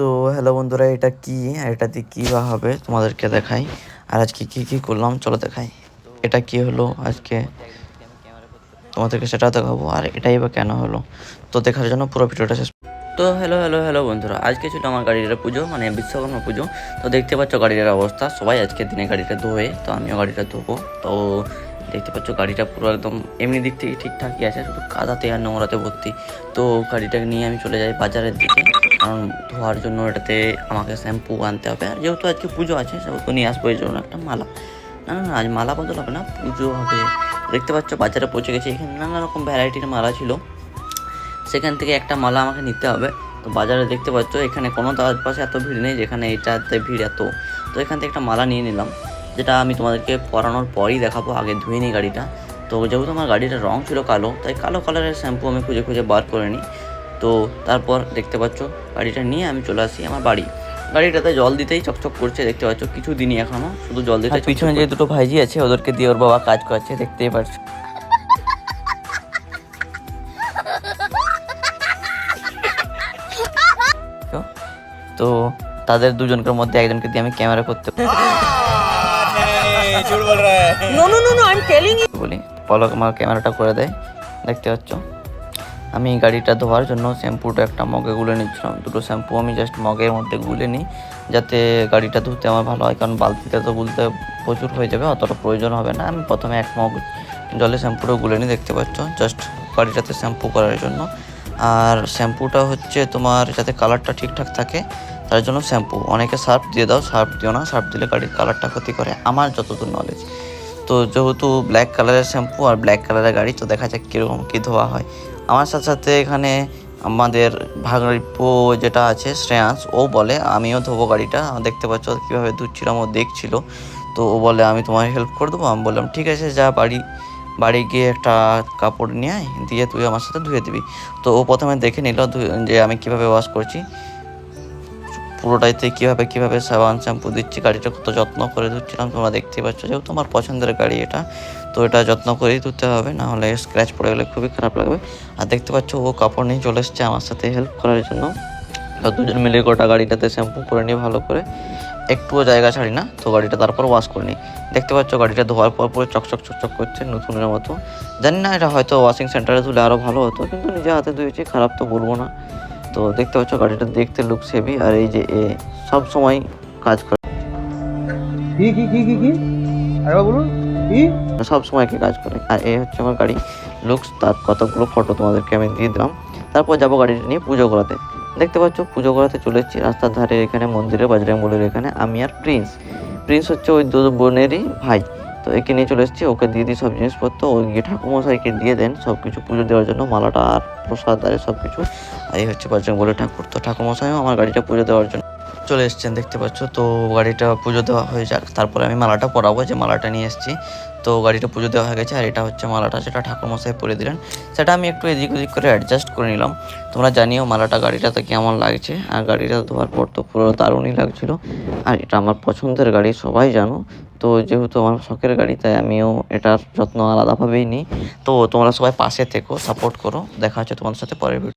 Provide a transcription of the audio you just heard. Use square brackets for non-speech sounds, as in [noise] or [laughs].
তো হ্যালো বন্ধুরা, এটা কি? এটা দিয়ে কী বা হবে? তোমাদেরকে দেখাই। আর আজকে কী কী করলাম? চলো দেখাই। এটা কি হলো আজকে? তোমাদেরকে সেটা দেখাবো। আর এটাই বা কেন হলো? তো দেখার জন্য পুরো ভিডিওটা শেষ তো হ্যালো হ্যালো হ্যালো বন্ধুরা, আজকে ছিল আমার গাড়ির পুজো মানে বিশ্বকর্মা পুজো। তো দেখতে পাচ্ছ গাড়িটার অবস্থা। সবাই আজকে দিনে গাড়িটা ধোয়ে, তো আমিও গাড়িটা ধোবো। তো দেখতে পাচ্ছ গাড়িটা পুরো একদম এমনি দিক থেকে ঠিকঠাকই আছে, শুধু কাদাতে আর নোংরাতে ভর্তি। তো গাড়িটাকে নিয়ে আমি চলে যাই বাজারের দিকে। ধোয়ার জন্য এটাতে আমাকে শ্যাম্পু আনতে হবে। আর যেহেতু আজকে পুজো আছে, সেহেতু নিয়ে আসব, এই জন্য একটা মালা। না না আজ মালা বদল হবে না, পুজো হবে। দেখতে পাচ্ছ, বাজারে পৌঁছে গেছে। এখানে নানা রকম ভ্যারাইটির মালা ছিল। সেখান থেকে একটা মালা আমাকে নিতে হবে। তো বাজারে দেখতে পাচ্ছ, এখানে কোনো তার পাশে এত ভিড় নেই, যেখানে এটাতে ভিড় এত। তো এখান থেকে একটা মালা নিয়ে নিলাম, যেটা আমি তোমাদেরকে পরানোর পরই দেখাবো, আগে ধুয়ে নিই গাড়িটা। তো যেহেতু আমার গাড়িটার রং ছিল কালো, তাই কালো কালারের শ্যাম্পু আমি খুঁজে খুঁজে বার করে নিই। তো তারপর দেখতে পাচ্ছ গাড়িটা নিয়ে আমি চলে আসি আমার বাড়ি। গাড়িটাতে জল দিতেই চকচক করছে দেখতে পাচ্ছ কিছু দিনই এখনও শুধু জল দিতে পিছনে যে দুটো ভাইজি আছে ওদেরকে দিয়ে ওর বাবা কাজ করছে দেখতেই পাচ্ছ। তো তাদের দুজনকের মধ্যে একজনকে দিয়ে আমি ক্যামেরা করতে. [laughs] বলি পলক আমার ক্যামেরাটা করে দেয় দেখতে পাচ্ছ। আমি গাড়িটা ধোয়ার জন্য শ্যাম্পুটা একটা মগে গুলে নিচ্ছিলাম। দুটো শ্যাম্পু আমি জাস্ট মগের মধ্যে গুলে নিই, যাতে গাড়িটা ধুতে আমার ভালো হয়। কারণ বালতিতে তো গুলতে প্রচুর হয়ে যাবে, অতটা প্রয়োজন হবে না। আমি প্রথমে এক মগ জলে শ্যাম্পুটা গুলে নিই, দেখতে পাচ্ছ? জাস্ট গাড়িটাতে শ্যাম্পু করার জন্য। আর শ্যাম্পুটা হচ্ছে তোমার যাতে কালারটা ঠিকঠাক থাকে, তার জন্য শ্যাম্পু। অনেকে সার্ফ দিয়ে দাও, সার্ফ দিও না। সার্ফ দিলে গাড়ির কালারটা ক্ষতি করে। আমার যতদূর নলেজ তো যেহেতু ব্ল্যাক কালারের শ্যাম্পু আর ব্ল্যাক কালারের গাড়ি, তো দেখা যাক কীরকম কী ধোয়া হয়। আমার সাথে সাথে এখানে আমাদের ভাগরিপো যেটা আছে, শ্রেয়াস, ও বলে, আমিও ধোবো গাড়িটা। দেখতে পাচ্ছ কীভাবে ধুচ্ছিলাম ও দেখছিল। তো ও বলে, আমি তোমার হেল্প করে দেবো? আমি বললাম, ঠিক আছে, যা বাড়ি বাড়ি গিয়ে একটা কাপড় নিয়ে আয়, দিয়ে তুই আমার সাথে ধুয়ে দিবি। তো ও প্রথমে দেখে নিল যে আমি কীভাবে ওয়াশ করছি। পুরোটাইতে কীভাবে কীভাবে সাবান শ্যাম্পু দিচ্ছি, গাড়িটা কত যত্ন করে ধুচ্ছিলাম তোমরা দেখতেই পাচ্ছ। যেহেতু আমার পছন্দের গাড়ি এটা, তো এটা যত্ন করেই ধুতে হবে, না হলে স্ক্র্যাচ পড়ে গেলে খুবই খারাপ লাগবে। আর দেখতে পাচ্ছ ও কাপড় নিয়ে চলে এসছে আমার সাথে হেল্প করার জন্য। দুজন মিলে গোটা গাড়িটাতে শ্যাম্পু করে নিই ভালো করে। একটুও জায়গা ছাড়ি না, তো গাড়িটা তারপর ওয়াশ করে নিই। দেখতে পাচ্ছ গাড়িটা ধোয়ার পর পুরো চকচক চকচক করছে, নতুনের মতো। জানি না এটা হয়তো ওয়াশিং সেন্টারে ধুলে আরও ভালো হতো, কিন্তু নিজে হাতে ধুয়েছি, খারাপ তো বলব না। তো দেখতে পাচ্ছ গাড়িটা দেখতে লুক হেভি আর এই যে এ সব সময় কাজ করে। কি কি কি কি কি? আরেকবার বলুন কি? সব সময় কি কাজ করে। আর এই হচ্ছে আমার গাড়ি লুকস তার কতগুলো ফটো তোমাদেরকে আমি দিয়ে দিলাম। তারপর যাব গাড়িটা নিয়ে পুজো করাতে। দেখতে পাচ্ছ পুজো করাতে চলে এসেছি রাস্তার ধারে এখানে মন্দিরে বজরংবলির এখানে আমি আর প্রিন্স প্রিন্স হচ্ছে ওই দু বোনেরই ভাই। তো একে নিয়ে চলে এসেছি, ওকে দিয়ে দিই সব জিনিসপত্র ওই গিয়ে ঠাকুমশাইকে দিয়ে দেন সব কিছু পুজো দেওয়ার জন্য, মালাটা আর প্রসাদ আরে সব কিছু এই হচ্ছে বজরংবলী ঠাকুর, তো ঠাকুমশাইও আমার গাড়িটা পুজো দেওয়ার জন্য চলে এসছেন, দেখতে পাচ্ছ। তো গাড়িটা পুজো দেওয়া হয়ে যাক, তারপরে আমি মালাটা পরাবো, যে মালাটা নিয়ে এসেছি। তো গাড়িটা পুজো দেওয়া হয়ে গেছে আর এটা হচ্ছে মালাটা সেটা ঠাকুরমশাই পরে দিলেন। সেটা আমি একটু এদিক ওদিক করে অ্যাডজাস্ট করে নিলাম। তোমরা জানিও মালাটা গাড়িটাতে কেমন লাগছে। আর গাড়িটা ধোয়ার পর তো পুরো দারুণই লাগছিল। আর এটা আমার পছন্দের গাড়ি, সবাই জানো। তো যেহেতু আমার শখের গাড়ি, তাই আমিও এটার যত্ন আলাদাভাবেই নিই। তো তোমরা সবাই পাশে থেকো সাপোর্ট করো। দেখা হচ্ছে তোমাদের সাথে পরের ভিডিও